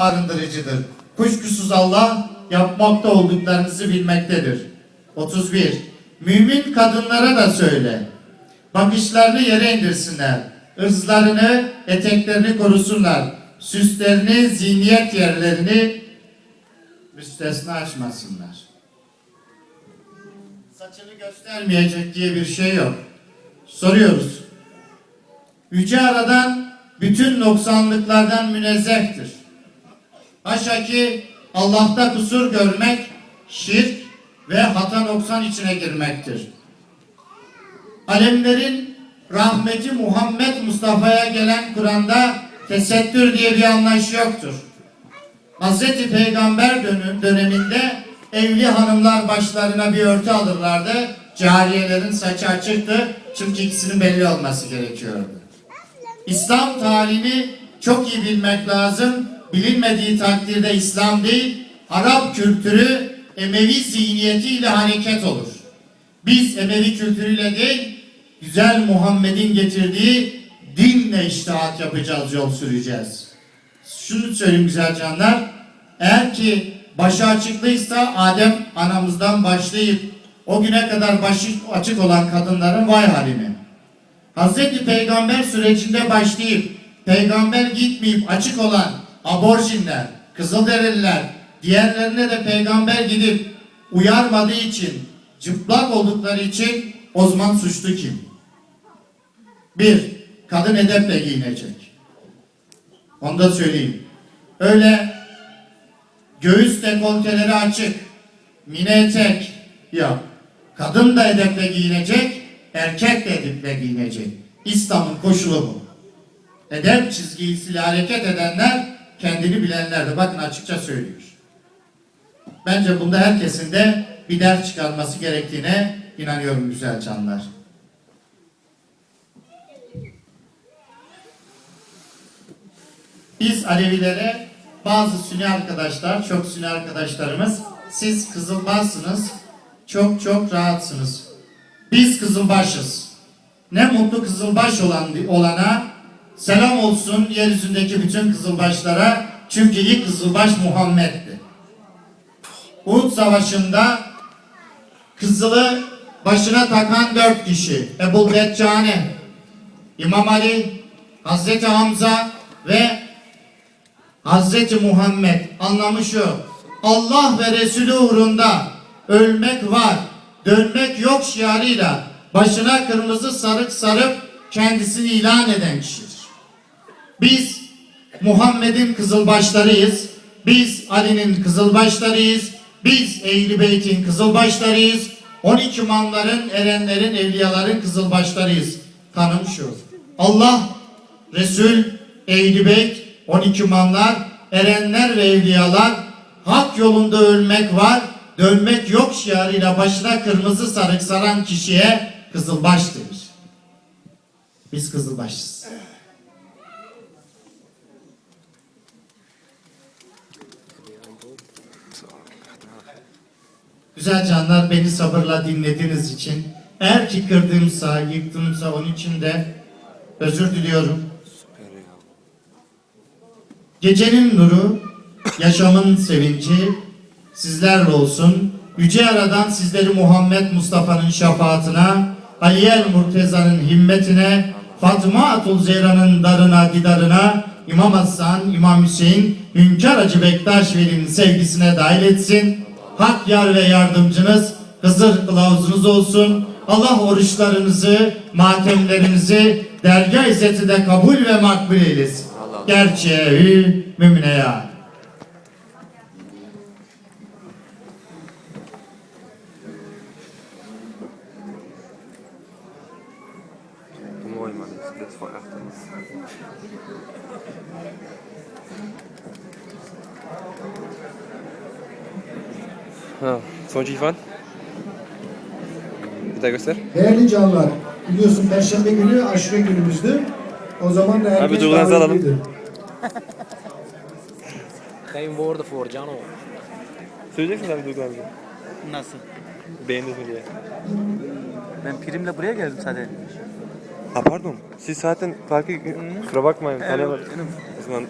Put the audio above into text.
arındırıcıdır. Kuşkusuz Allah yapmakta olduklarınızı bilmektedir. 31. Mümin kadınlara da söyle. Bakışlarını yere indirsinler. Irzlarını, eteklerini korusunlar. Süslerini, zihniyet yerlerini müstesna açmasınlar. Saçını göstermeyecek diye bir şey yok. Soruyoruz. Yüce Aradan bütün noksanlıklardan münezzehtir. Haşa Allah'ta kusur görmek şirk ve hata noksan içine girmektir. Alemlerin rahmeti Muhammed Mustafa'ya gelen Kur'an'da tesettür diye bir anlayış yoktur. Hazreti Peygamber döneminde evli hanımlar başlarına bir örtü alırlardı. Cariyelerin saçı açıktı çünkü ikisinin belli olması gerekiyordu. İslam talimi çok iyi bilmek lazım. Bilinmediği takdirde İslam değil, Arap kültürü Emevi zihniyetiyle hareket olur. Biz Emevi kültürüyle değil, güzel Muhammed'in getirdiği dinle iştihat yapacağız, yol süreceğiz. Şunu söyleyeyim güzel canlar, eğer ki başı açıklıysa Adem anamızdan başlayıp o güne kadar başı açık olan kadınların vay haline. Hazreti Peygamber sürecinde başlayıp peygamber gitmeyip açık olan aborjinler, kızılderililer, diğerlerine de peygamber gidip uyarmadığı için, çıplak oldukları için o zaman suçlu kim? Bir, kadın edeple giyinecek. Onu da söyleyeyim. Öyle göğüs dekolteleri açık, mini etek yok. Kadın da edeple giyinecek, erkek de edeple giyinecek. İslam'ın koşulu bu. Edep çizgisiyle hareket edenler kendini bilenlerdir. Bakın açıkça söylüyor. Bence bunda herkesin de bir ders çıkarması gerektiğine inanıyorum güzel canlar. Biz Alevilere bazı Sünni arkadaşlar, çok Sünni arkadaşlarımız siz Kızılbaşsınız, çok çok rahatsınız. Biz Kızılbaşız. Ne mutlu Kızılbaş olan olana selam olsun yeryüzündeki bütün Kızılbaşlara. Çünkü ilk Kızılbaş Muhammed'di. Uhud Savaşı'nda Kızılı başına takan dört kişi. Ebu Beccane, İmam Ali, Hazreti Hamza ve Hazreti Muhammed anlamı şu. Allah ve Resulü uğrunda ölmek var, dönmek yok şiarıyla başına kırmızı sarık sarıp kendisini ilan eden kişidir. Biz Muhammed'in kızılbaşlarıyız. Biz Ali'nin kızılbaşlarıyız. Biz Ehl-i Beyt'in kızılbaşlarıyız. 12 manların, erenlerin, evliyaların kızılbaşlarıyız. Tanım şu. Allah, Resul, Ehl-i Beyt, 12 manlar, erenler ve evliyalar hak yolunda ölmek var, dönmek yok şiarıyla başına kırmızı sarık saran kişiye kızılbaş denir. Biz kızılbaşız. Güzel canlar beni sabırla dinlediğiniz için eğer ki kırdığımsa, yıktımsa onun için de özür diliyorum. Gecenin nuru, yaşamın sevinci sizlerle olsun. Yüce Aradan sizleri Muhammed Mustafa'nın şefaatine, Ali el Murteza'nın himmetine, Fatıma Atul Zehra'nın darına gidarına, İmam Hasan, İmam Hüseyin, Hünkar Hacı Bektaş Veli'nin sevgisine dahil etsin. Hak yar ve yardımcınız, Hızır kılavuzunuz olsun. Allah oruçlarınızı, matemlerinizi dergah izzetinde kabul ve makbul eylesin. Gerçeği mümine ya. Mooi man, Ha, sonucu ifade. Bir daha göster. Değerli canlar, biliyorsun Perşembe günü aşure günümüzdü. O zaman da herkes duygularınızı alalım. davetliydi. Geen woorden voor, Jano. Söyleyeceksin abi duygularınızı. Nasıl? Beğendiniz mi diye. Ben primle buraya geldim zaten. Ha pardon. Siz zaten farkı kusura bakmayın. Tanıyamadım. O zaman